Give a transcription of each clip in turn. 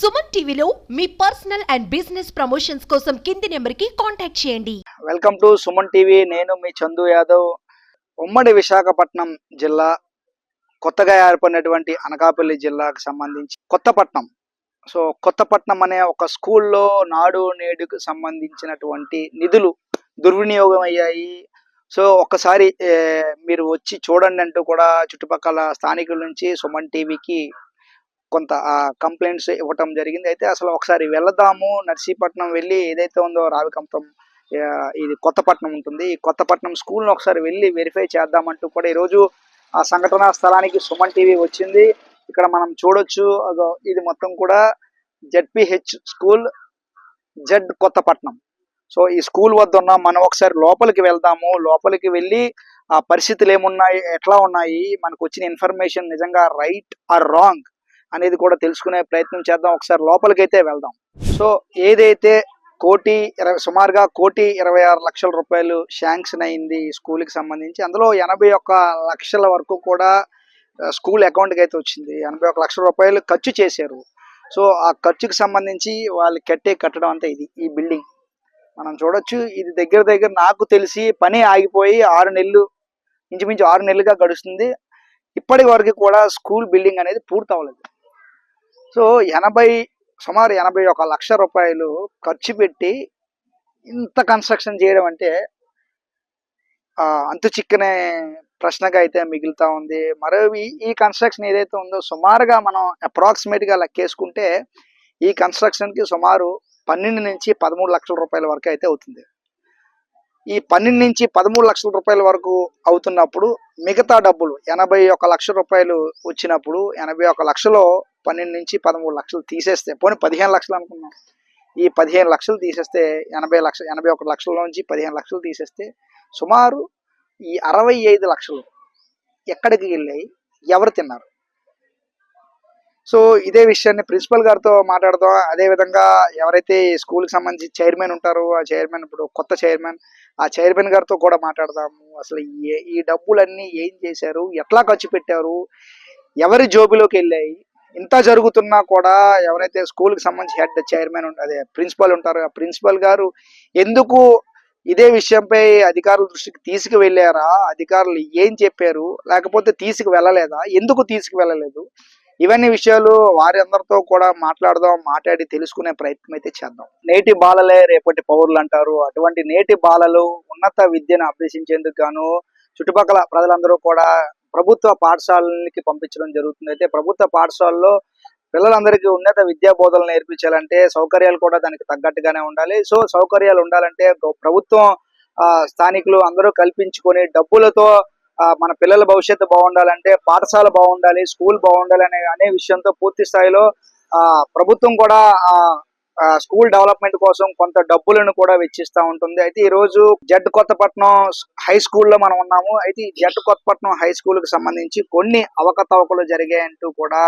సుమన్ టీవీలో మీ personal and business promotions కోసం కింది నెంబర్కి కాంటాక్ట్ చేయండి. Welcome to Suman TV. నేను మీ చందు యాదవ్. ఉమ్మడి విశాఖపట్నం జిల్లా కొత్తగా ఏర్పడినటువంటి అనకాపల్లి జిల్లాకు సంబంధించి కొత్తపట్నం సో కొత్తపట్నం అనే ఒక స్కూల్లో నాడు నేడుకు సంబంధించినటువంటి నిధులు దుర్వినియోగం అయ్యాయి. సో ఒక్కసారి మీరు వచ్చి చూడండి అంటూ కూడా చుట్టుపక్కల స్థానికుల నుంచి సుమన్ టీవీకి కొంత కంప్లైంట్స్ ఇవ్వటం జరిగింది. అయితే అసలు ఒకసారి వెళదాము. నర్సీపట్నం వెళ్ళి ఏదైతే ఉందో రావికంపం ఇది కొత్తపట్నం ఉంటుంది. ఈ కొత్తపట్నం స్కూల్ని ఒకసారి వెళ్ళి వెరిఫై చేద్దామంటూ కూడా ఈరోజు ఆ సంఘటనా స్థలానికి సుమన్ టీవీ వచ్చింది. ఇక్కడ మనం చూడొచ్చు. అదో ఇది మొత్తం కూడా ZPHS school Z Kothapatnam. So ఈ స్కూల్ వద్ద ఉన్నాం మనం ఒకసారి లోపలికి వెళ్దాము. లోపలికి వెళ్ళి ఆ పరిస్థితులు ఏమున్నాయి? ఎట్లా ఉన్నాయి? మనకు వచ్చిన ఇన్ఫర్మేషన్ నిజంగా రైట్ ఆర్ రాంగ్ అనేది కూడా తెలుసుకునే ప్రయత్నం చేద్దాం. ఒకసారి లోపలికి అయితే వెళ్దాం. సో ఏదైతే కోటి ఇరవై సుమారుగా కోటి ఇరవై ఆరు లక్షల రూపాయలు శాంక్షన్ అయింది స్కూల్కి సంబంధించి అందులో ఎనభై ఒక్క లక్షల వరకు కూడా స్కూల్ అకౌంట్కి అయితే వచ్చింది. ఎనభై ఒక లక్షల రూపాయలు ఖర్చు చేశారు. సో ఆ ఖర్చుకి సంబంధించి వాళ్ళు కట్టే కట్టడం అంతా ఇది ఈ బిల్డింగ్. మనం చూడొచ్చు ఇది దగ్గర దగ్గర నాకు తెలిసి పని ఆగిపోయి ఆరు నెలలు ఇంచుమించు ఆరు నెలలుగా గడుస్తుంది. ఇప్పటి వరకు కూడా స్కూల్ బిల్డింగ్ అనేది పూర్తి అవ్వలేదు సో ఎనభై సుమారు ఎనభై ఒక లక్ష రూపాయలు ఖర్చు పెట్టి ఇంత కన్స్ట్రక్షన్ చేయడం అంటే అంతు చిక్కనే ప్రశ్నగా అయితే మిగులుతా ఉంది. మరో ఈ- కన్స్ట్రక్షన్ ఏదైతే ఉందో సుమారుగా మనం అప్రాక్సిమేట్గా లెక్కేసుకుంటే ఈ కన్స్ట్రక్షన్కి సుమారు పన్నెండు నుంచి పదమూడు లక్షల రూపాయల వరకు అయితే అవుతుంది. ఈ పన్నెండు నుంచి పదమూడు లక్షల రూపాయల వరకు అవుతున్నప్పుడు మిగతా డబ్బులు ఎనభై ఒక లక్ష రూపాయలు వచ్చినప్పుడు ఎనభై ఒక లక్షలో పన్నెండు నుంచి పదమూడు లక్షలు తీసేస్తే పోనీ పదిహేను లక్షలు అనుకున్నాం ఈ పదిహేను లక్షలు తీసేస్తే ఎనభై లక్ష ఎనభై ఒక లక్షల నుంచి పదిహేను లక్షలు తీసేస్తే సుమారు ఈ అరవై ఐదు లక్షలు ఎక్కడికి వెళ్ళాయి? ఎవరు తిన్నారు? సో ఇదే విషయాన్ని ప్రిన్సిపల్ గారితో మాట్లాడదాం. అదేవిధంగా ఎవరైతే స్కూల్కి సంబంధించి చైర్మన్ ఉంటారో ఆ చైర్మన్ ఇప్పుడు కొత్త చైర్మన్ ఆ చైర్మన్ గారితో కూడా మాట్లాడదాము. అసలు ఈ డబ్బులన్నీ ఏం చేశారు? ఎట్లా ఖర్చు పెట్టారు? ఎవరి జోబులోకి వెళ్ళాయి? ఇంత జరుగుతున్నా కూడా ఎవరైతే స్కూల్కి సంబంధించి హెడ్ చైర్మన్ అదే ప్రిన్సిపల్ ఉంటారు ఆ ప్రిన్సిపల్ గారు ఎందుకు ఇదే విషయంపై అధికారుల దృష్టికి తీసుకువెళ్ళారా? అధికారులు ఏం చెప్పారు? లేకపోతే తీసుకు వెళ్ళలేదా? ఎందుకు తీసుకువెళ్ళలేదు ఇవన్నీ విషయాలు వారి అందరితో కూడా మాట్లాడదాం మాట్లాడి తెలుసుకునే ప్రయత్నం అయితే చేద్దాం. నేటి బాలలే రేపటి పౌరులు అంటారు. అటువంటి నేటి బాలలు ఉన్నత విద్యను అభ్యసించేందుకు గాను చుట్టుపక్కల ప్రజలందరూ కూడా ప్రభుత్వ పాఠశాలకి పంపించడం జరుగుతుంది. అయితే ప్రభుత్వ పాఠశాలలో పిల్లలందరికీ ఉన్నత విద్యా బోధనలు నేర్పించాలంటే సౌకర్యాలు కూడా దానికి తగ్గట్టుగానే ఉండాలి. సో సౌకర్యాలు ఉండాలంటే ప్రభుత్వం ఆ, స్థానికులు అందరూ కల్పించుకొని డబ్బులతో ఆ, మన పిల్లల భవిష్యత్తు బాగుండాలంటే పాఠశాల బాగుండాలి స్కూల్ బాగుండాలి అనే అనే విషయంతో పూర్తి స్థాయిలో ఆ, ప్రభుత్వం కూడా ఆ, స్కూల్ డెవలప్మెంట్ కోసం కొంత డబ్బులను కూడా వెచ్చిస్తూ ఉంటుంది. అయితే ఈ రోజు జడ్ కొత్తపట్నం హై స్కూల్లో మనం ఉన్నాము. అయితే ఈ జడ్ కొత్తపట్నం హై స్కూల్కి సంబంధించి కొన్ని అవకతవకలు జరిగాయంటూ కూడా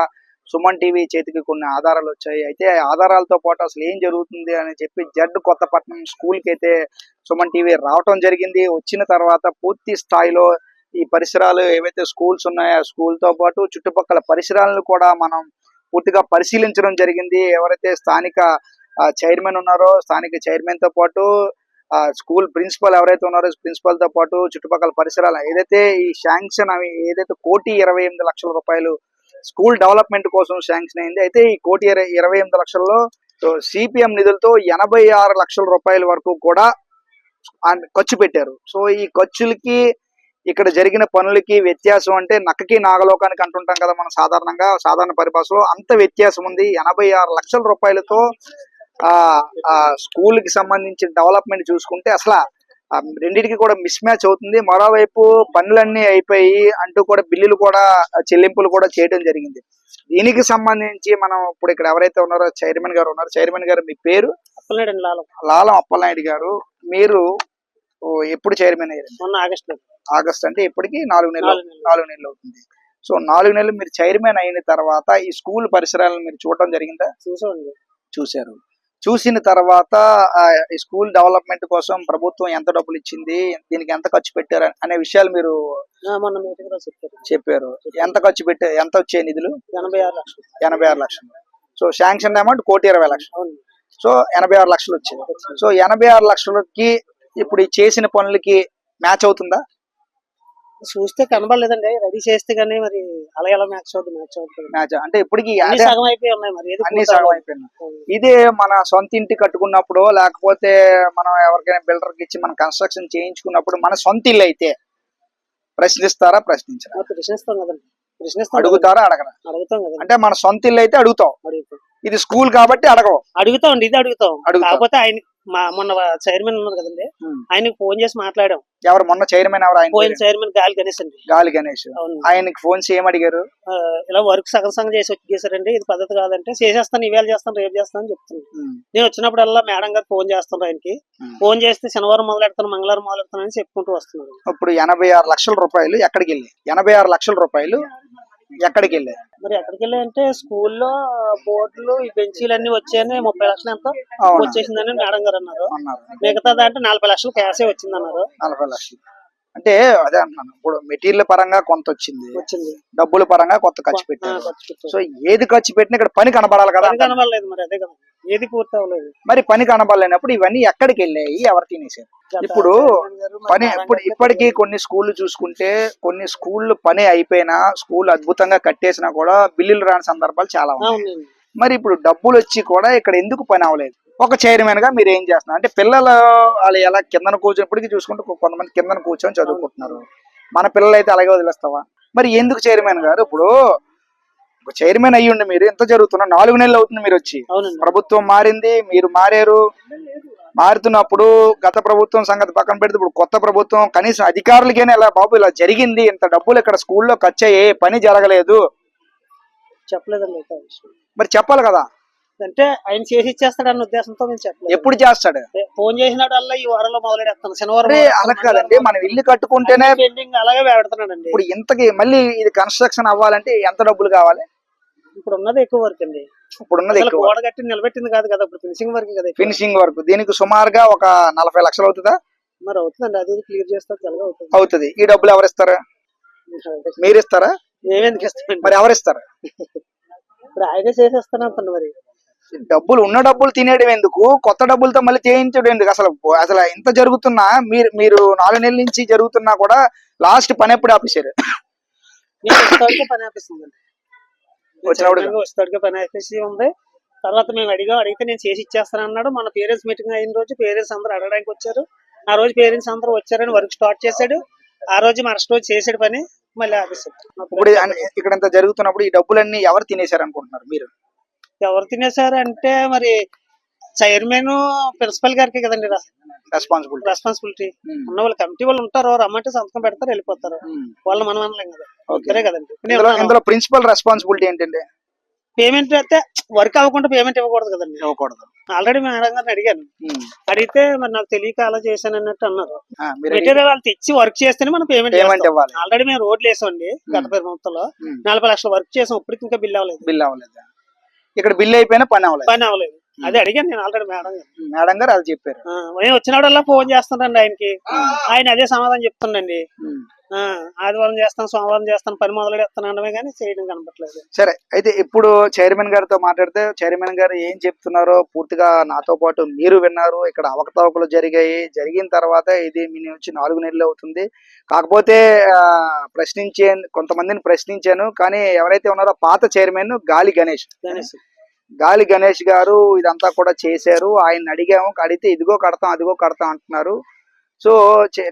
సుమన్ టీవీ చేతికి కొన్ని ఆధారాలు వచ్చాయి. అయితే ఆ ఆధారాలతో పాటు అసలు ఏం జరుగుతుంది అని చెప్పి జడ్ కొత్తపట్నం స్కూల్కి అయితే సుమన్ టీవీ రావటం జరిగింది. వచ్చిన తర్వాత పూర్తి స్థాయిలో ఈ పరిసరాలు ఏవైతే స్కూల్స్ ఉన్నాయో ఆ స్కూల్తో పాటు చుట్టుపక్కల పరిసరాలను కూడా మనం పూర్తిగా పరిశీలించడం జరిగింది. ఎవరైతే స్థానిక చైర్మన్ ఉన్నారో స్థానిక చైర్మన్తో పాటు ఆ స్కూల్ ప్రిన్సిపల్ ఎవరైతే ఉన్నారో ప్రిన్సిపల్తో పాటు చుట్టుపక్కల పరిసరాలు ఏదైతే ఈ శాంక్షన్ అవి ఏదైతే కోటి ఇరవై ఎనిమిది లక్షల రూపాయలు స్కూల్ డెవలప్మెంట్ కోసం శాంక్షన్ అయింది అయితే ఈ కోటి ఇరవై ఎనిమిది లక్షల్లో సిపిఎం నిధులతో ఎనభై ఆరు లక్షల రూపాయల వరకు కూడా ఖర్చు పెట్టారు. సో ఈ ఖర్చులకి ఇక్కడ జరిగిన పనులకి వ్యత్యాసం అంటే నక్కకి నాగలోకానికి అంటుంటాం కదా మనం సాధారణంగా సాధారణ పరిభాషలో అంత వ్యత్యాసం ఉంది. ఎనభై ఆరు లక్షల రూపాయలతో ఆ ఆ స్కూల్కి సంబంధించిన డెవలప్మెంట్ చూసుకుంటే అసలు రెండింటికి కూడా మిస్ మ్యాచ్ అవుతుంది. మరోవైపు పనులన్నీ అయిపోయి అంటూ కూడా బిల్లులు కూడా చెల్లింపులు కూడా చేయడం జరిగింది. దీనికి సంబంధించి మనం ఇప్పుడు ఇక్కడ ఎవరైతే ఉన్నారో చైర్మన్ గారు ఉన్నారు. చైర్మన్ గారు మీ పేరు? లాలం. లాలం అప్పలనాయుడు గారు. మీరు ఎప్పుడు చైర్మన్ అయ్యారు? మొన్న ఆగస్ట్ ఆగస్ట్ అంటే ఇప్పటికి నాలుగు నెలలు నాలుగు నెలలు. అవుతుంది. సో నాలుగు నెలలు మీరు చైర్మన్ అయిన తర్వాత ఈ స్కూల్ పరిసరాలను మీరు చూడటం జరిగిందా? చూశారు. చూసిన తర్వాత స్కూల్ డెవలప్మెంట్ కోసం ప్రభుత్వం ఎంత డబ్బులు ఇచ్చింది దీనికి ఎంత ఖర్చు పెట్టారు అనే విషయాలు మీరు చెప్పారు. చెప్పారు. ఎంత ఖర్చు పెట్టారు ఎంత వచ్చాయి నిధులు? ఎనభై ఆరు లక్షలు. సో శాంక్షన్ అమౌంట్ కోటి ఇరవై లక్షలు. సో ఎనభై ఆరు లక్షలు వచ్చింది సో ఎనభై ఆరు లక్షలకి ఇప్పుడు చేసిన పనులకి మ్యాచ్ అవుతుందా? చూస్తే కనబడలేదండి. రెడీ చేస్తే కానీ మరి అలా ఎలా మ్యాచ్ అవుతుంది మ్యాచ్ అవుతుంది మ్యాచ్ అంటే ఇప్పటికి అన్ని అదే సగం అయిపోయి ఉన్నాయి మరి. ఏది అన్ని పూర్తి సగం అవ్వలేదు. అయిపోయింది ఇదే మన సొంత ఇంటి కట్టుకున్నప్పుడు లేకపోతే మనం ఎవరికైనా బిల్డర్కి ఇచ్చి మనం కన్స్ట్రక్షన్ చేయించుకున్నప్పుడు మన సొంత ఇల్లు అయితే ప్రశ్నిస్తారా ప్రశ్నించరా? ప్రశ్నిస్తాం కదండి. ప్రశ్నిస్తాం కదండి. అడుగుతారా అడగరా? అడుగుతాం కదండి. అంటే మన సొంత ఇల్లు అయితే అడుగుతాం. అడుగుతాం. ఇది స్కూల్ కాబట్టి అడగవు. అడుగుతాం అండి ఇది అడుగుతాం. అడుగుతాం. కాకపోతే ఆయన మా మొన్న చైర్మన్ ఉన్నారు కదండి. ఆయనకి ఫోన్ చేసి మాట్లాడాం. ఎవరు? మొన్న చైర్మన్ ఎవరు? ఆయన పోయిన? చైర్మన్ గాలి గణేష్ అండి. గాలి గణేష్. ఆయనకి ఫోన్ చేయం అడిగారు ఇలా వర్క్ సగం సగం చేసి వచ్చేసారండి ఇది పద్ధతి కాదంటే చేసేస్తాను ఇవాళ చేస్తాను రేపు చేస్తాను అని చెప్తున్నాను నేను వచ్చినప్పుడల్లా మేడం గారు ఫోన్ చేస్తాను ఆయనకి. ఫోన్ చేస్తే శనివారం మొదలెడతాను మంగళవారం మొదలెడతాను అని చెప్పుకుంటూ వస్తున్నాడు ఇప్పుడు ఎనభై ఆరు లక్షల రూపాయలు ఎక్కడికి వెళ్ళి? ఎనభై ఆరు లక్షల రూపాయలు ఎక్కడికి వెళ్ళాయి మరి ఎక్కడికి వెళ్ళి అంటే స్కూల్లో బోర్డులు ఈ బెంచీలు అన్ని వచ్చాయని ముప్పై లక్షలు ఎంతో? వచ్చేసిందని మేడం గారు అన్నారు. అన్నారు. మిగతా దాంట్లో నలభై లక్షలు క్యాషే వచ్చింది అన్నారు నలభై లక్షలు. అంటే అదే అంటున్నాను ఇప్పుడు మెటీరియల్ పరంగా కొంత వచ్చింది వచ్చింది. డబ్బుల పరంగా కొంత ఖర్చు పెట్టారు. సో ఏది ఖర్చు పెట్టినా ఇక్కడ పని కనబడాలి కదా కనబడలేదు మరి అదే కదా. ఏది పూర్తి అవ్వలేదు. మరి పని కనబడలేనప్పుడు ఇవన్నీ ఎక్కడికి వెళ్ళాయి ఎవరు తినేసారు ఇప్పుడు పని ఇప్పుడు ఇప్పటికీ కొన్ని స్కూళ్ళు చూసుకుంటే కొన్ని స్కూళ్ళు పని అయిపోయినా స్కూల్ అద్భుతంగా కట్టేసినా కూడా బిల్లులు రాని సందర్భాలు చాలా ఉన్నాయి. మరి ఇప్పుడు డబ్బులు వచ్చి కూడా ఇక్కడ ఎందుకు పని అవ్వలేదు? ఒక చైర్మన్గా మీరు ఏం చేస్తున్నారు? అంటే పిల్లలు వాళ్ళు ఎలా కిందన కూర్చున్నప్పటికీ చూసుకుంటే కొంతమంది కిందన కూర్చొని చదువుకుంటున్నారు. మన పిల్లలు అయితే అలాగే వదిలేస్తావా? మరి ఎందుకు చైర్మన్ గారు? ఇప్పుడు ఒక చైర్మన్ అయ్యుండి మీరు ఎంత జరుగుతున్నా నాలుగు నెలలు అవుతుంది మీరు వచ్చి. ప్రభుత్వం మారింది మీరు మారారు. మారుతున్నప్పుడు గత ప్రభుత్వం సంగతి పక్కన పెడితే ఇప్పుడు కొత్త ప్రభుత్వం కనీసం అధికారులకైనా ఇలా బాబు ఇలా జరిగింది? ఇంత డబ్బులు ఇక్కడ స్కూల్లో ఖర్చు పని జరగలేదు. చెప్పలేదండి. మరి చెప్పాలి కదా. అంటే ఆయన చేసి ఇచ్చేస్తాడన్న ఉద్దేశంతో మేము చెప్పలేదు. ఎప్పుడు చేస్తాడు? ఫోన్ చేసినాడల్లా ఈ వారంలో మొదలెడతాను. శనివారం అలా కాదండి మనం ఇల్లు కట్టుకుంటేనే పెండింగ్ అలాగే పెడుతున్నాడండి. ఇప్పుడు ఇంతకి మళ్ళీ ఇది కన్స్ట్రక్షన్ అవ్వాలంటే ఎంత డబ్బులు కావాలి? ఇప్పుడు ఉన్నది ఎక్కువ వర్క్ అండి. ఇప్పుడు ఉన్నది ఎక్కువ గోడ కట్టి నిలబెట్టింది కాదు కదా ఇప్పుడు ఫినిషింగ్ వర్క్ కదా. Finishing work. దీనికి సుమారుగా ఒక నలభై లక్షలు అవుతుందా? మరి అవుతుందండి అది క్లియర్ చేస్తే తెలగా అవుతుంది. అవుతుంది. ఈ డబ్బులు ఎవరు ఇస్తారు? మీరు ఇస్తారా? మేమెందుకు ఇస్తామండి? మరి ఎవరు ఇస్తారు? ఇప్పుడు ఆయనే చేసేస్తాను అంటున్నా మరి. డబ్బులు ఉన్న డబ్బులు తినేయడం ఎందుకు? కొత్త డబ్బులతో మళ్ళీ చేయించడం ఎందుకు? అసలు అసలు ఇంత జరుగుతున్నా మీరు మీరు నాలుగు నెలల నుంచి జరుగుతున్నా కూడా లాస్ట్ పని ఎప్పుడు ఆపేశారు? పని వచ్చినప్పుడు వస్తాడికే పని ఆపేసి ఉంది. తర్వాత మేము అడిగా అడిగితే నేను చేసి ఇచ్చేస్తాను అన్నాడు. మన పేరెంట్స్ మీటింగ్ అయిన రోజు పేరెంట్స్ అందరూ అడగడానికి వచ్చారు. ఆ రోజు పేరెంట్స్ అందరూ వచ్చారని వర్క్ స్టార్ట్ చేశాడు. ఆ రోజు మరుసటి రోజు చేసాడు పని మళ్ళీ ఆపేసాడు ఇప్పుడు ఇక్కడ జరుగుతున్నప్పుడు ఈ డబ్బులన్నీ ఎవరు తినేశారు అనుకుంటున్నారు మీరు? ఎవరు తినేశారు అంటే మరి చైర్మన్ ప్రిన్సిపల్ గారికి కదండి రెస్పాన్సిబిలిటీ రెస్పాన్సిబిలిటీ ఉన్న వాళ్ళు కమిటీ వాళ్ళు ఉంటారు రమ్మంటే సంతకం పెడతారు వెళ్ళిపోతారు. వాళ్ళు మనం అనలేం కదా. కదండి. ఇందులో ప్రిన్సిపల్ రెస్పాన్సిబిలిటీ ఏంటండి? పేమెంట్ అయితే వర్క్ అవ్వకుండా పేమెంట్ ఇవ్వకూడదు కదండి. ఇవ్వకూడదు. ఆల్రెడీ మేడం గారిని అడిగాను. ఉమ్. అడిగితే మరి నాకు తెలియక అలా చేశాను అన్నట్టు అన్నారు. మెటీరియల్ వాళ్ళు తెచ్చి వర్క్ చేస్తేనే మనం పేమెంట్ ఇవ్వాలి. ఆల్రెడీ మేము రోడ్లు వేసామండి గత ప్రభుత్వంలో. ఉమ్. నలభై లక్షల వర్క్ చేసాం ఇప్పటికి ఇంకా బిల్ అవ్వలేదు. బిల్ అవ్వలేదు. ఇక్కడ బిల్ అయిపోయినా పని అవ్వలేదు. పని అవ్వలేదు. అదే అడిగాను నేను ఆల్రెడీ మేడం గారు మేడం గారు అది చెప్పారు. నేను వచ్చినప్పుడల్లా ఫోన్ చేస్తానండి ఆయనకి. ఆయన అదే సమాధానం చెప్తుండండి. ఆ, ఆదివారం చేస్తాను సోమవారం చేస్తాను పని మొదలెడతాను అనడమే కానీ చేయడం కనపట్లేదు. సరే అయితే ఇప్పుడు చైర్మన్ గారితో మాట్లాడితే చైర్మన్ గారు ఏం చెప్తున్నారో పూర్తిగా నాతో పాటు మీరు విన్నారు. ఇక్కడ అవకతవకలు జరిగాయి. జరిగిన తర్వాత ఇది మీ నుంచి నాలుగు నెలలు అవుతుంది. కాకపోతే ప్రశ్నించే కొంతమందిని ప్రశ్నించాను. కానీ ఎవరైతే ఉన్నారో పాత చైర్మన్ గాలి గణేష్. గణేష్. గాలి గణేష్ గారు ఇదంతా కూడా చేశారు. ఆయన అడిగాము అడిగితే ఇదిగో కడతాం అదిగో కడతాం అంటున్నారు. సో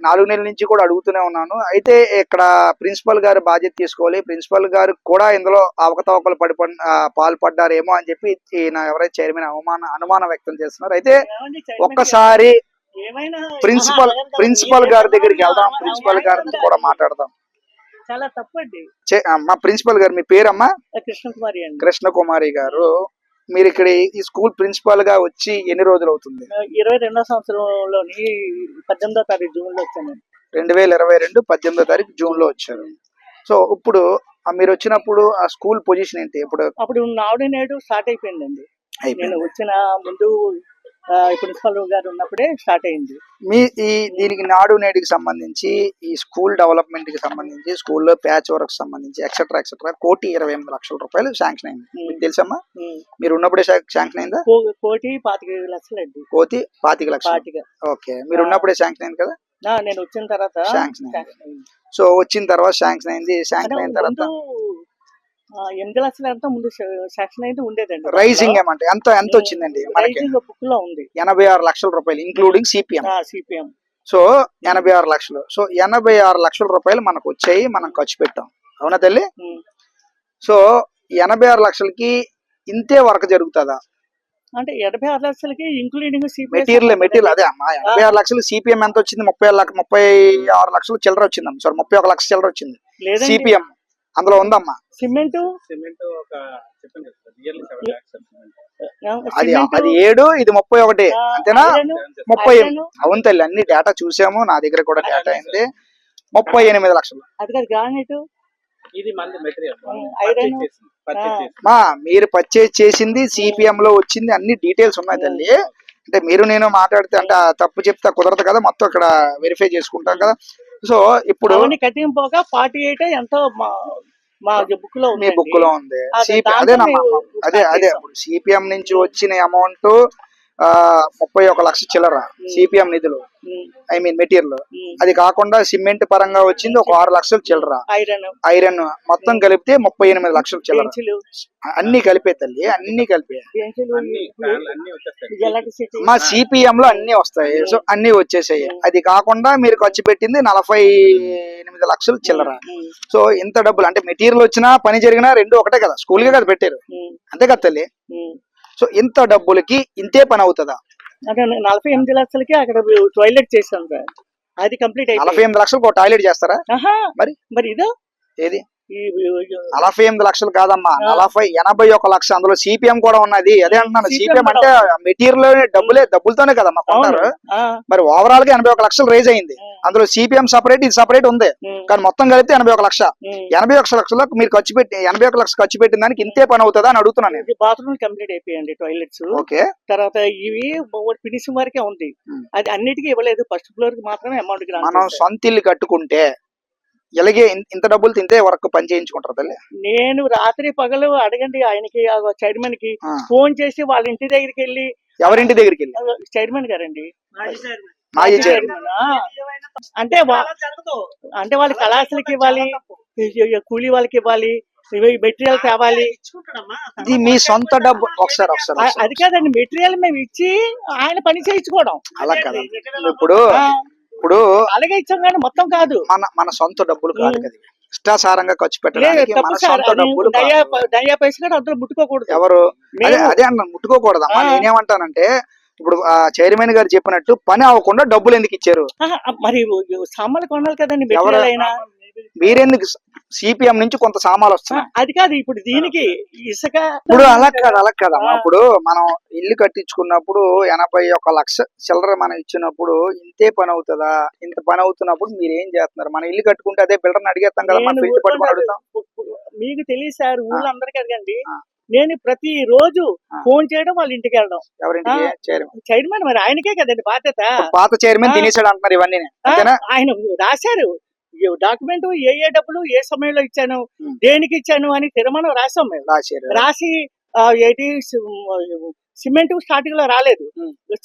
నాలుగు నెలల నుంచి కూడా అడుగుతూనే ఉన్నాను. అయితే ఇక్కడ ప్రిన్సిపల్ గారు బాధ్యత తీసుకోవాలి. ప్రిన్సిపల్ గారు కూడా ఇందులో అవకతవకలు పడి పాల్పడ్డారేమో అని చెప్పి ఈయన ఎవరైతే చైర్మన్ అవమాన అనుమానం వ్యక్తం చేస్తున్నారు. అయితే ఒక్కసారి ప్రిన్సిపల్ ప్రిన్సిపల్ గారి దగ్గరికి వెళ్దాం. ప్రిన్సిపల్ గారితో కూడా మాట్లాడదాం. చాలా తప్పండి. అమ్మా ప్రిన్సిపల్ గారు మీ పేరమ్మా? కృష్ణ కుమారి అండి. కృష్ణకుమారి గారు. మీరు ఇక్కడ ఈ- స్కూల్ ప్రిన్సిపల్గా వచ్చి ఎన్ని రోజులు అవుతుంది ఇరవై రెండో సంవత్సరంలోని పద్దెనిమిదో తారీఖు జూన్లో వచ్చాను. రెండు వేల ఇరవై రెండు పద్దెనిమిదో తారీఖు జూన్లో వచ్చారు. సో ఇప్పుడు మీరు వచ్చినప్పుడు ఆ స్కూల్ పొజిషన్ ఏంటి? ఇప్పుడు అప్పుడు నాడు నేడు స్టార్ట్ అయిపోయిందండి. నేను వచ్చిన ముందు ప్రిన్సిపల్ గారు ఉన్నప్పుడే స్టార్ట్ అయింది. మీ ఈ దీనికి నాడు నేటికి సంబంధించి ఈ స్కూల్ డెవలప్మెంట్కి సంబంధించి స్కూల్లో ప్యాచ్ వర్క్ సంబంధించి ఎక్సెట్రా ఎక్సెట్రా కోటి ఇరవై ఎనిమిది లక్షల రూపాయలు శాంక్షన్ అయింది. మీకు తెలుసమ్మా. మీరు ఉన్నప్పుడే శాంక్షన్ అయిందా? కోటి పాతిక లక్షలు అండి. కోటి పాతిక లక్షలు. ఓకే. మీరు ఉన్నప్పుడే శాంక్షన్ అయింది కదా? నేను వచ్చిన తర్వాత శాంక్షన్. సో వచ్చిన తర్వాత శాంక్షన్ అయింది. శాంక్షన్ అయిన తర్వాత ఎనిమిది లక్షలు ఎంత ముందు సెక్షన్ అయితే ఉండేదండి రైజింగ్ అమౌంట్ ఎంత ఎంత వచ్చిందండి మనకి? బుక్లో ఉంది. ఎనభై ఆరు లక్షల రూపాయలు ఇంక్లూడింగ్ సిపిఎం సిపిఎం సో ఎనభై ఆరు లక్షలు. సో ఎనభై ఆరు లక్షల రూపాయలు మనకు వచ్చాయి మనం ఖర్చు పెట్టాం. అవునా తల్లి? సో ఎనభై ఆరు లక్షలకి ఇంతే వర్క్ జరుగుతుందా? అంటే ఎనభై ఆరు లక్షలకి ఇంక్లూడింగ్ మెటీరియల్ మెటీరియల్ అదే అమ్మా ఎనభై ఆరు లక్షలు సిపిఎం ఎంత వచ్చింది? ముప్పై ఆరు లక్ష ముప్పై ఆరు లక్షలు చిల్లర వచ్చింది సారీ ముప్పై ఒక లక్ష చిల్లర వచ్చింది. సిపిఎం అందులో ఉందమ్మా. సిమెంట్? సిమెంట్ ఒక అది అది ఏడు ఇది ముప్పై ఒకటి. అంతేనా? ముప్పై. అవును తల్లి అన్ని డేటా చూసాము నా దగ్గర కూడా డేటా అయింది. ముప్పై ఎనిమిది లక్షలు. అది కాదు గ్రానైట్? ఇది మంది మెటీరియల్ ఐరన్. పర్చేస్ చేసి మా మీరు పర్చేజ్ చేసింది సిపిఎం లో వచ్చింది అన్ని డీటెయిల్స్ ఉన్నాయి తల్లి. అంటే మీరు నేను మాట్లాడితే అంటే తప్పు చెప్తే కుదరదు కదా మొత్తం ఇక్కడ వెరిఫై చేసుకుంటాం కదా. సో ఇప్పుడు కటింగ్ పోగా ఫార్టీ ఎయిట్ ఎంతో మా బుక్లో మీ ఉంది బుక్లో ఉంది అదే, అదే అదే. సిపిఎం నుంచి వచ్చిన అమౌంట్ ముప్పై ఒక లక్ష చిల్లర సిపిఎం నిధులు. I mean material. అది కాకుండా సిమెంట్ పరంగా వచ్చింది ఒక ఆరు లక్షలు చిల్లర. ఐరన్. ఐరన్ మొత్తం కలిపితే ముప్పై ఎనిమిది లక్షలు చిల్లర. అన్ని కలిపే తల్లి అన్ని కలిపే. మా సిపిఎం లో అన్ని వస్తాయి. సో అన్ని వచ్చేసాయి. అది కాకుండా మీరు ఖర్చు పెట్టింది నలభై ఎనిమిది లక్షలు చిల్లర. సో ఇంత డబ్బులు అంటే మెటీరియల్ వచ్చినా పని జరిగినా రెండు ఒకటే కదా స్కూల్ కదా పెట్టారు. అంతే కదా తల్లి? సో ఇంత డబ్బులకి ఇంతే పని అవుతుందా? అంటే నలభై ఎనిమిది లక్షలకి అక్కడ టాయిలెట్ సార్. అది కంప్లీట్ నలభై ఎనిమిది లక్షలకు ఒక టాయిలెట్ చేస్తారా? మరి? మరి ఇదో? ఏది? నలభై ఎనిమిది లక్షలు కాదమ్మా. నలభై ఎనభై ఒక లక్ష. అందులో సిపిఎం కూడా ఉన్నది. అదే అంటున్నాను. సిపిఎం అంటే మెటీరియల్ డబ్బులే డబ్బులతోనే కదమ్మా కొంటారు. మరి ఓవరాల్గా ఎనభై ఒక లక్షలు రేజ్ అయింది. అందులో సిపిఎం సపరేట్ ఇది సపరేట్ ఉంది. కానీ మొత్తం కలిపితే ఎనభై ఒక లక్ష. ఎనభై ఒక లక్షలకు మీరు ఖర్చు పెట్టి ఎనభై ఒక లక్ష ఖర్చు పెట్టిన దానికి ఇంతే పని అవుతుందా అని అడుగుతున్నాను నేను. బాత్రూమ్ కంప్లీట్ అయిపోయాయండి టాయిలెట్స్ ఓకే. తర్వాత ఇవి ఫినిషింగ్ వరకే ఉంది. అది అన్నిటికీ ఇవ్వలేదు. ఫస్ట్ ఫ్లోర్కి మాత్రమే అమౌంట్ మనం సొంత ఇల్లు కట్టుకుంటే ఇలాగే ఇంత డబ్బులు తింటే వరకు పని చేయించుకుంటారు తల్లి. నేను రాత్రి పగలు అడగండి ఆయనకి చైర్మన్కి. ఫోన్ చేసి వాళ్ళ ఇంటి దగ్గరికి వెళ్ళి ఎవరింటి దగ్గరికి వెళ్ళి? చైర్మన్ గారండి. మాజీ చైర్మన్. అంటే అంటే వాళ్ళ కళాశాలకి ఇవ్వాలి కూలీ వాళ్ళకి ఇవ్వాలి ఇవి మెటీరియల్ తేవాలి. ఇది మీ సొంత డబ్బు. ఒకసారి ఒకసారి. అది కాదండి మెటీరియల్ మేము ఇచ్చి ఆయన పని చేయించుకోవడం. అలా కదా ఇప్పుడు ఇప్పుడు అలాగే ఇచ్చాం కానీ మొత్తం కాదు. మన మన సొంత డబ్బులు కాదు కదా. ఇష్టాసారంగా ఖర్చు పెట్టడానికి మన సొంత డబ్బులు దయా పైసలు అందులో ముట్టుకోకూడదు. ఎవరు? అదే అన్న ముట్టుకోకూడదమ్మా ఆ. నేనేమంటానంటే ఇప్పుడు ఆ చైర్మన్ గారు చెప్పినట్టు పని అవ్వకుండా డబ్బులు ఎందుకు ఇచ్చారు? మరి సామాన్లు కొనాలి కదండి ఎవరు? మీరెందుకు సిపిఎం నుంచి కొంత సామాన్లు ఆ, వస్తున్నాయి అది కాదు ఇప్పుడు దీనికి ఇసుక ఇప్పుడు అలా కాదు అలా కాదమ్మా. ఇప్పుడు మనం ఇల్లు కట్టించుకున్నప్పుడు ఎనభై ఒక లక్ష చిల్లర మనం ఇచ్చినప్పుడు ఇంతే పని అవుతుందా? ఇంత పని అవుతున్నప్పుడు మీరు ఏం చేస్తున్నారు? మన ఇల్లు కట్టుకుంటే అదే బిల్డర్ని అడిగేస్తాం కదా మన పట్టుకొని ఊరుకోను. అడుగుతాం. మీకు తెలియదు సార్ ఊళ్ళో అందరికీ అడగండి. నేను ప్రతి రోజు. ఫోన్ చేయడం వాళ్ళ ఇంటికి వెళ్ళడం. చైర్మన్. మరి ఆయనకే కదండి బాధ్యత. పాత చైర్మన్. తినేసాడు అంటున్నారు ఇవన్నీ. ఆయన రాశారు. డాక్యుమెంట్ ఏ ఏ డబ్బులు ఏ సమయంలో ఇచ్చాను. దేనికి ఇచ్చాను అని తిరుమణం రాసాం మేము రాసి ఏంటి సిమెంట్ స్టార్టింగ్లో రాలేదు.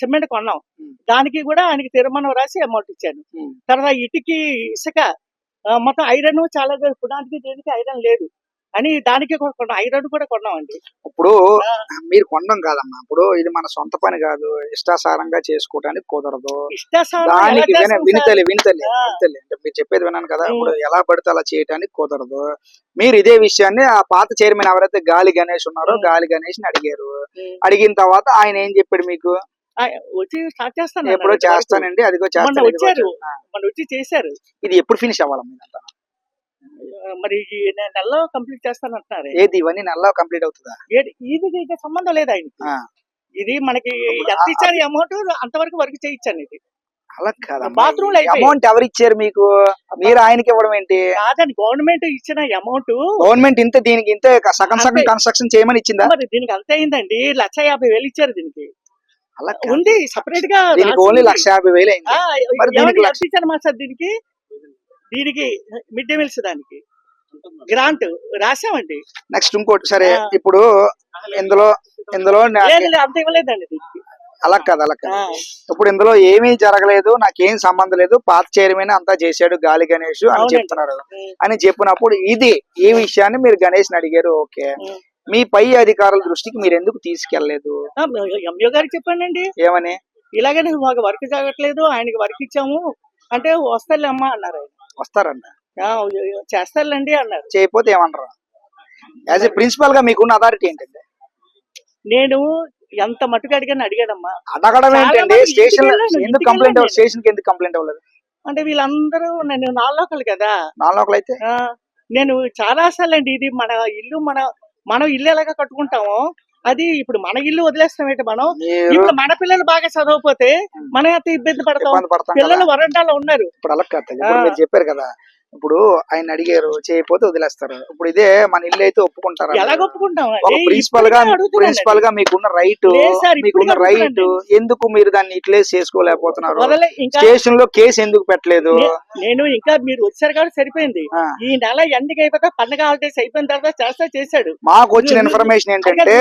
సిమెంట్ కొన్నాం. దానికి కూడా ఆయనకి తిరుమణం రాసి అమౌంట్ ఇచ్చాను. తర్వాత ఇటుకి ఇసుక మొత్తం ఐరన్ చాలా పునాదికి దేనికి ఐరన్ లేదు అని దానికి కూడా కొన్నాం ఐరన్ కూడా కొన్నామండి ఇప్పుడు. మీరు కొనడం కాదమ్మా ఇప్పుడు ఇది మన సొంత పని కాదు ఇష్టాసారంగా చేసుకోవడానికి కుదరదు దానికి? వినితలే వినితలే ఆ. వినితలే అంటే మీరు చెప్పేది విన్నాను కదా. ఇప్పుడు ఎలా పడితే అలా చేయడానికి కుదరదు మీరు ఇదే విషయాన్ని ఆ పాత చైర్మన్ ఎవరైతే గాలి గణేష్ ఉన్నారో. గాలి గణేష్ని అడిగారు. అడిగిన తర్వాత ఆయన ఏం చెప్పాడు మీకు ఆ, వచ్చి స్టార్ట్ చేస్తాను ఎప్పుడో. చేస్తానండి అదిగో చేస్తాను వచ్చారు. వచ్చి చేశారు ఇది ఎప్పుడు ఫినిష్ ఆ, మరి ఈ నె- నెలలో కంప్లీట్ చేస్తానంటున్నారు. ఏది? ఇవన్నీ నెలలో కంప్లీట్ అవుతుందా? ఏది- ఇది ఇది సంబంధం లేదు ఆయనకి. ఆ. ఇది మనకి ఎంత ఇచ్చారు అమౌంట్ అంతవరకు వరకు చేయించాను ఇది. అలా కాదు బాత్రూమ్లు అయిపోయాయి. అమౌంట్ ఎవరు ఇచ్చారు మీకు? మీరు ఆయనకి ఇవ్వడం ఏంటి? కాదండి గవర్నమెంట్ ఇచ్చిన అమౌంట్ గవర్నమెంట్ ఇంత దీనికి ఇంత సగం సగం అంతే. కన్స్ట్రక్షన్ చేయమని ఇచ్చిందా? మరి దీనికి అంత అయిందండి. లక్ష యాభై వేలు ఇచ్చారు దీనికి. అలా కాదు. ఉంది సపరేట్గా దీనికి రాసి ఓన్లీ ఉంది. లక్ష యాభై వేలు అయింది. ఆ, మరి దీనికి లక్ష- ఎంత ఇచ్చారు మా సార్ దీనికి? దీనికి మిడ్ డే మీల్స్ దానికి. గ్రాంట్ రాసామండి నెక్స్ట్ ఇంకోటి సరే. ఇప్పుడు ఇందులో ఇందులో అంత ఇవ్వలేదండి అలా కాదు అలా కాదు. ఇప్పుడు ఇందులో ఏమీ జరగలేదు నాకేం సంబంధం లేదు పాత చైర్మన్ అంతా చేశాడు గాలి గణేష్ అని. చెప్తున్నారు. అని చెప్పినప్పుడు ఇది ఈ విషయాన్ని మీరు గణేష్ అడిగారు ఓకే. మీ పై అధికారుల దృష్టికి మీరు ఎందుకు తీసుకెళ్ళలేదు ఆ, ఎంఈఓ గారికి చెప్పండి ఏమని? ఇలాగే మాకు వర్క్ జరగట్లేదు ఆయనకి వర్క్ ఇచ్చాము. అంటే వస్తాలే అమ్మా అన్నారు ఆయన. చేస్తారులేండి అన్నారు. చేయకపోతే ఏమనరు యాజ్ ఎ ప్రిన్సిపల్గా మీకున్న అథారిటీ ఏంటండి? నేను ఎంత మట్టుకు అడిగాను అడిగానమ్మా అడగడం ఏంటండి? స్టేషన్ ఎందుకు కంప్లైంట్ స్టేషన్కి ఎందుకు కంప్లైంట్ అవ్వలేదు? అంటే వీళ్ళందరూ నేను నాలుగు కదా. నాలుగు అయితే? నేను చాలా సార్లు ఇది మన ఇల్లు మన మనం ఇల్లు ఎలాగ కట్టుకుంటామో అది ఇప్పుడు మన ఇల్లు వదిలేస్తామేంటి మనం? ఇప్పుడు మన పిల్లలు బాగా చదవకపోతే మనం ఎంత ఇబ్బంది పడతాం? పిల్లలు వరండాలో ఉన్నారు. ఇప్పుడు అలా చెప్పారు కదా ఇప్పుడు ఆయన అడిగారు చేయకపోతే వదిలేస్తారు. ఇప్పుడు ఇదే మన ఇల్లు అయితే ఒప్పుకుంటారా? ప్రిన్సిపల్గా ప్రిన్సిపల్గా మీకున్న రైట్ మీకున్న రైట్ ఎందుకు మీరు దాన్ని ఇట్లేస్ చేసుకోలేకపోతున్నారు? స్టేషన్లో కేసు ఎందుకు పెట్టలేదు? నేను ఇంకా మీరు వచ్చారు కాబట్టి సరిపోయింది. ఈ నెల ఎండికి అయిపోతే పండగ హాలిడేస్ అయిపోయిన తర్వాత చేస్తా చేశాడు. మాకు వచ్చిన ఇన్ఫర్మేషన్ ఏంటంటే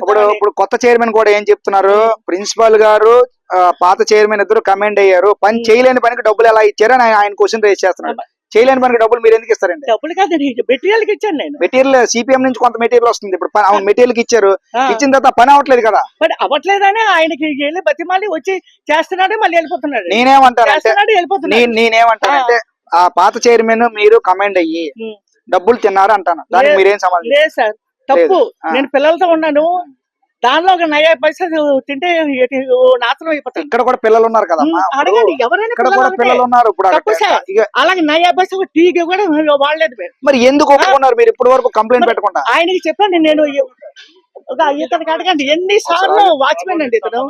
ఇప్పుడు ఇప్పుడు కొత్త చైర్మన్ కూడా ఏం చెప్తున్నారు? ప్రిన్సిపాల్ గారు పాత చైర్మన్ ఇద్దరు కమెండ్ అయ్యారు. పని. చేయలేని పనికి డబ్బులు ఎలా ఇచ్చారని ఆయన- ఆయన క్వశ్చన్ రేస్ చేస్తున్నారు చేయలేని పనికి డబ్బులు మీరు ఎందుకు ఇస్తారండి? డబ్బులు కాదండి మెటీరియల్కి ఇచ్చాను నేను. మెటీరియల్ సిపిఎం నుంచి కొంత మెటీరియల్ వస్తుంది. ఇప్పుడు పని- అవును మెటీరియల్ ఇచ్చారు. ఆ. ఇచ్చిన తర్వాత పని అవ్వట్లేదు కదా. బట్ అవ్వట్లేదని ఆయనకి వెళ్ళి బతిమాలి వచ్చి చేస్తున్నాడు మళ్ళీ వెళ్ళిపోతున్నాడు. చేస్తున్నాడు వెళ్ళిపోతున్నాడు. నేనేమంటానంటే ఆ. పాత చైర్మన్ మీరు కమెండ్ అయ్యి. డబ్బులు తిన్నారు అంటాను. దానికి. మీరేం సమాధానం లేదు సార్. తప్పు. నేను పిల్లలతో ఉన్నాను. దానిలో ఒక నయ్యా పైసలు తింటే నాశనం అయిపోతాను ఇక్కడ కూడా పిల్లలు ఉన్నారు ఇప్పుడు అడగండి ఎవరైనా ఇక్కడ పిల్లలు కూడా. పిల్లలు ఉన్నారు ఇప్పుడు అలాగే నయ్యా పైసలు టీకి కూడా వాడలేదు మీరు. మరి ఎందుకు ఒప్పుకున్నారు మీరు? ఇప్పటి వరకు కంప్లైంట్ పెట్టకుండా. ఆయనకి చెప్పండి నేను ఇతనికి అడగండి. ఎన్ని సార్లు వాచ్మెన్ అండి ఇతను?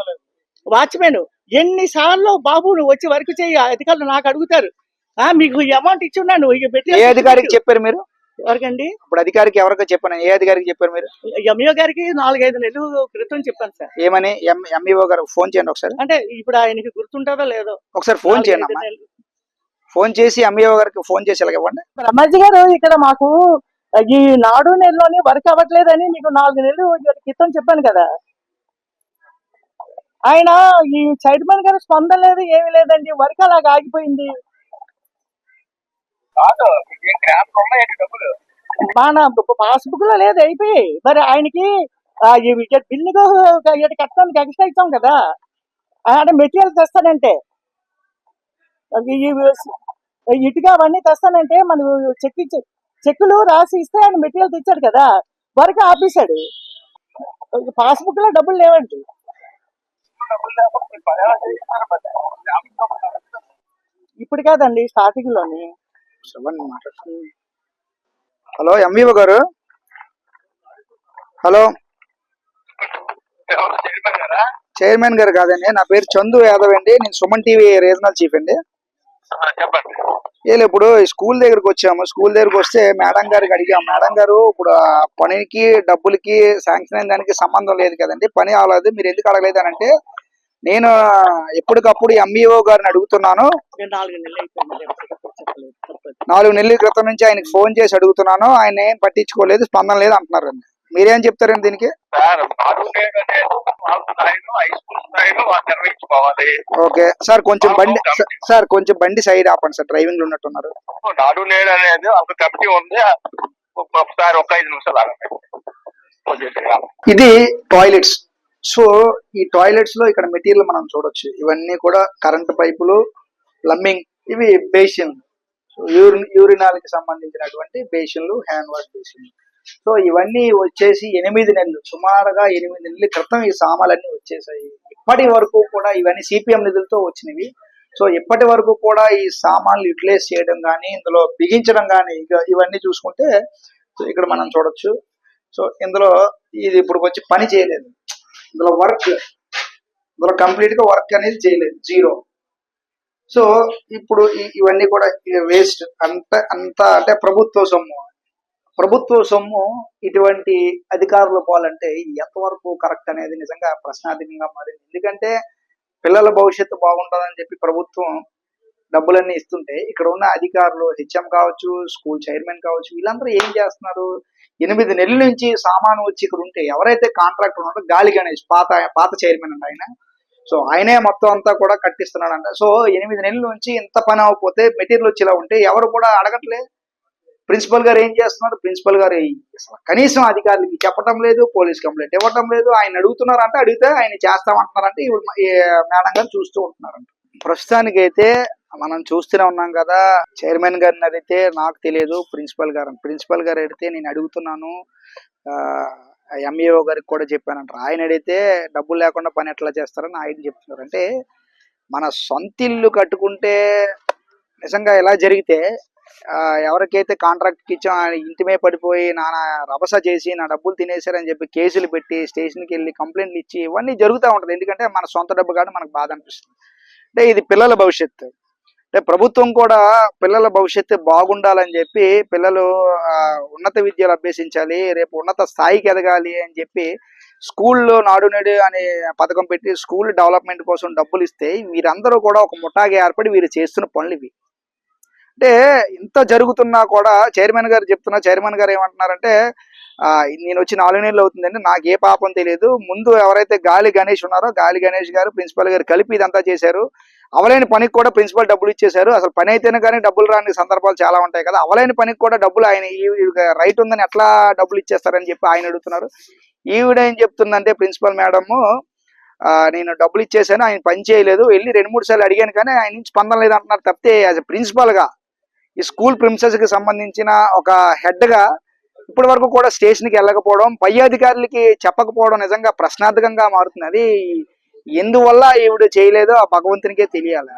వాచ్మెన్. ఎన్ని సార్లు బాబు నువ్వు వచ్చి వర్క్ చేయి అధికారులు నాకు అడుగుతారు. ఆ మీకు అమౌంట్ ఇచ్చి ఉన్నాను ఇక పెట్టి అధికారికి చెప్పారు మీరు? ఎవరికండి? ఇప్పుడు అధికారికి ఎవరికో చెప్పాను? ఏ అధికారికి చెప్పారు మీరు? ఎంఈఓ గారికి నాలుగైదు నెలలు క్రితం చెప్పాను సార్. ఏమని? ఎంఈఓ గారు ఫోన్ చేయండి ఒకసారి. అంటే ఇప్పుడు ఆయనకి గుర్తుంటుందో లేదో? ఒకసారి ఫోన్ చేయండి. ఫోన్ చేసి ఎంఈఓ గారికి ఫోన్ చేసి ఇవ్వండి. బ్రహ్మాజీ గారు ఇక్కడ మాకు ఈ నాడు నెలలోని వర్క్ అవ్వట్లేదని మీకు నాలుగు నెలలు క్రితం చెప్పాను కదా. ఆయన ఈ చైర్మన్ గారు స్పందన లేదు ఏమీ లేదండి. వర్క్ అలాగ ఆగిపోయింది. మన పాస్బుక్లో లేదు అయిపోయి మరి ఆయనకి బిల్డింగ్ కట్టడానికి ఎక్స్ట్రా ఇచ్చాం కదా. అంటే మెటీరియల్ తెస్తానంటే. ఇటుక అవన్నీ తెస్తానంటే మనం చెక్ చెక్కులు రాసి ఇస్తే ఆయన మెటీరియల్ తెచ్చాడు కదా. వర్క్ ఆపేశాడు. పాస్బుక్లో డబ్బులు లేవండి. ఇప్పుడు కాదండి స్టార్టింగ్లోని. హలో ఎంఈఓ గారు? హలో. చైర్మన్ గారు? కాదండి. నా పేరు చందు యాదవ్ అండి. నేను సుమన్ టీవీ రీజనల్ చీఫ్ అండి. చెప్పండి. ఇప్పుడు స్కూల్ దగ్గరకు వచ్చాము. స్కూల్ దగ్గరకు వస్తే మేడం గారికి అడిగాం మేడం గారు ఇప్పుడు ఆ పనికి డబ్బులకి శాంక్షన్ అయిన దానికి సంబంధం లేదు కదండి. పని అవ్వలేదు మీరు ఎందుకు అడగలేదు అని అంటే నేను ఎప్పటికప్పుడు ఎంఈఓ గారిని అడుగుతున్నాను. నేను నాలుగు నెలలు క్రితం నుంచి ఆయనకి ఫోన్ చేసి అడుగుతున్నాను. ఆయన ఏం పట్టించుకోలేదు స్పందన లేదు అంటున్నారు మీరేం చెప్తారండి దీనికి? ఓకే. సార్ కొంచెం బండి సార్ కొంచెం బండి సైడ్ ఆపండి సార్ డ్రైవింగ్లో ఉన్నట్టున్నారు నాడు నేడు అనేది ఒక కమిటీ ఉంది. ఒకసారి ఒక ఐదు నిమిషాలు ఇది టాయిలెట్స్. సో ఈ టాయిలెట్స్లో ఇక్కడ మెటీరియల్ మనం చూడొచ్చు. ఇవన్నీ కూడా కరెంట్ పైపులు ప్లంబింగ్ ఇవి బేసిన్. యూరిన్ యూరినాలకి సంబంధించినటువంటి బేషన్లు హ్యాండ్ వాష్ బేషన్లు సో ఇవన్నీ వచ్చేసి ఎనిమిది నెలలు సుమారుగా ఎనిమిది నెలల క్రితం ఈ సామాన్లన్నీ వచ్చేసాయి. ఇప్పటి వరకు కూడా ఇవన్నీ సిపిఎం నిధులతో వచ్చినవి. సో ఇప్పటి వరకు కూడా ఈ సామాన్లు యూటిలైజ్ చేయడం కానీ ఇందులో బిగించడం కానీ ఇవన్నీ చూసుకుంటే ఇక్కడ మనం చూడొచ్చు. సో ఇందులో ఇది ఇప్పుడు వచ్చి పని చేయలేదు. ఇందులో వర్క్ ఇందులో కంప్లీట్గా వర్క్ అనేది చేయలేదు. జీరో. సో ఇప్పుడు ఇవన్నీ కూడా వేస్ట్ అంత అంత అంటే ప్రభుత్వ సొమ్ము. ప్రభుత్వ సొమ్ము ఇటువంటి అధికారులు పోవాలంటే ఎంతవరకు కరెక్ట్ అనేది నిజంగా ప్రశ్నార్థకంగా మారింది. ఎందుకంటే పిల్లల భవిష్యత్తు బాగుంటుందని చెప్పి ప్రభుత్వం డబ్బులన్నీ ఇస్తుంటే ఇక్కడ ఉన్న అధికారులు హెచ్ఎం కావచ్చు స్కూల్ చైర్మన్ కావచ్చు వీళ్ళందరూ ఏం చేస్తున్నారు? ఎనిమిది నెలల నుంచి సామాను వచ్చి ఇక్కడ ఉంటే ఎవరైతే కాంట్రాక్టర్ ఉన్నారో గాలి గణేష్ పాత పాత చైర్మన్ అండి ఆయన సో ఆయనే మొత్తం అంతా కూడా కట్టిస్తున్నాడంట. సో ఎనిమిది నెలల నుంచి ఇంత పని అవ్వకపోతే మెటీరియల్ వచ్చి ఇలా ఉంటే ఎవరు కూడా అడగట్లే. ప్రిన్సిపల్ గారు ఏం చేస్తున్నారు? ప్రిన్సిపల్ గారు అసలు కనీసం అధికారులకి చెప్పడం లేదు పోలీస్ కంప్లైంట్ ఇవ్వటం లేదు ఆయన అడుగుతున్నారంటే అడిగితే ఆయన చేస్తామంటున్నారంటే ఇప్పుడు మేడం గారు చూస్తూ ఉంటున్నారంట. ప్రస్తుతానికైతే మనం చూస్తూనే ఉన్నాం కదా చైర్మన్ గారిని అడిగితే నాకు తెలియదు ప్రిన్సిపల్ గారు ప్రిన్సిపల్ గారు అడిగితే నేను అడుగుతున్నాను. ఎంఈఓ గారికి కూడా చెప్పానంటారు ఆయన అడిగితే డబ్బులు లేకుండా పని ఎట్లా చేస్తారని ఆయన చెప్తున్నారు. అంటే మన సొంత ఇల్లు కట్టుకుంటే నిజంగా ఎలా జరిగితే ఎవరికైతే కాంట్రాక్ట్ ఇచ్చాం ఆయన ఇంటిమే పడిపోయి నానా రభస చేసి నా డబ్బులు తినేశారని చెప్పి కేసులు పెట్టి స్టేషన్కి వెళ్ళి కంప్లైంట్లు ఇచ్చి ఇవన్నీ జరుగుతూ ఉంటుంది. ఎందుకంటే మన సొంత డబ్బు కాబట్టి మనకు బాధ అనిపిస్తుంది. అంటే ఇది పిల్లల భవిష్యత్తు. అంటే ప్రభుత్వం కూడా పిల్లల భవిష్యత్తు బాగుండాలని చెప్పి పిల్లలు ఉన్నత విద్యలు అభ్యసించాలి రేపు ఉన్నత స్థాయికి ఎదగాలి అని చెప్పి స్కూల్లో నాడు నేడు అనే పథకం పెట్టి స్కూల్ డెవలప్మెంట్ కోసం డబ్బులు ఇస్తే వీరందరూ కూడా ఒక ముఠాగా ఏర్పడి వీరు చేస్తున్న పనులు ఇవి అంటే ఇంత జరుగుతున్నా కూడా చైర్మన్ గారు చెప్తున్నా చైర్మన్ గారు ఏమంటున్నారంటే నేను వచ్చి నాలుగు నెలలు అవుతుందండి. నాకు ఏ పాపం తెలియదు. ముందు ఎవరైతే గాలి గణేష్ ఉన్నారో గాలి గణేష్ గారు ప్రిన్సిపల్ గారు కలిపి ఇదంతా చేశారు. అవలేని పనికి కూడా ప్రిన్సిపల్ డబ్బులు ఇచ్చేశారు. అసలు పని అయితేనే కానీ డబ్బులు రాని సందర్భాలు చాలా ఉంటాయి కదా. అవలేని పనికి కూడా డబ్బులు ఆయన రైట్ ఉందని ఎట్లా డబ్బులు ఇచ్చేస్తారని చెప్పి ఆయన అడుగుతున్నారు. ఈవిడ ఏం చెప్తుందంటే ప్రిన్సిపల్ మేడము ఆ, నేను డబ్బులు ఇచ్చేసాను ఆయన పని చేయలేదు. వెళ్ళి రెండు మూడు సార్లు అడిగాను కానీ ఆయన నుంచి స్పందన లేదు అంటున్నారు తప్పితే యాజ్ ప్రిన్సిపల్గా ఈ స్కూల్ ప్రిన్సెస్కి సంబంధించిన ఒక హెడ్గా ఇప్పటి వరకు కూడా స్టేషన్కి వెళ్ళకపోవడం పై అధికారులకి చెప్పకపోవడం నిజంగా ప్రశ్నార్థకంగా మారుతుంది. అది ఎందువల్ల ఈవిడ చేయలేదో ఆ భగవంతునికే తెలియాలి?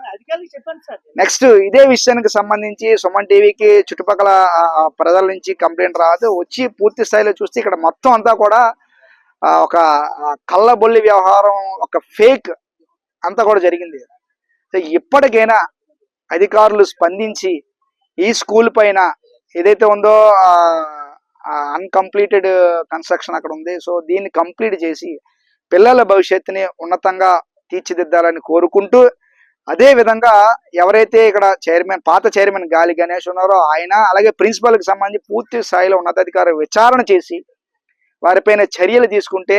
నెక్స్ట్ ఇదే విషయానికి సంబంధించి సుమన్ టీవీకి చుట్టుపక్కల ప్రజల నుంచి కంప్లైంట్ రాదు. వచ్చి పూర్తి స్థాయిలో చూస్తే ఇక్కడ మొత్తం అంతా కూడా ఒక కళ్ళబొల్లి వ్యవహారం ఒక ఫేక్ అంతా కూడా జరిగింది. సో ఇప్పటికైనా అధికారులు స్పందించి ఈ స్కూల్ పైన ఏదైతే ఉందో అన్కంప్లీటెడ్ కన్స్ట్రక్షన్ అక్కడ ఉంది. సో దీన్ని కంప్లీట్ చేసి పిల్లల భవిష్యత్తుని ఉన్నతంగా తీర్చిదిద్దాలని కోరుకుంటూ అదే విధంగా ఎవరైతే ఇక్కడ చైర్మన్ పాత చైర్మన్ గాలి గణేష్ ఉన్నారో ఆయన అలాగే ప్రిన్సిపల్కి సంబంధించి పూర్తి స్థాయిలో ఉన్నతాధికారులు విచారణ చేసి వారిపైన చర్యలు తీసుకుంటే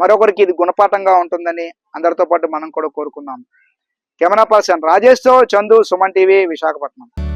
మరొకరికి ఇది గుణపాఠంగా ఉంటుందని అందరితో పాటు మనం కూడా కోరుకున్నాం కెమెరా పర్సన్ రాజేష్తో చందు సుమన్ టీవీ విశాఖపట్నం.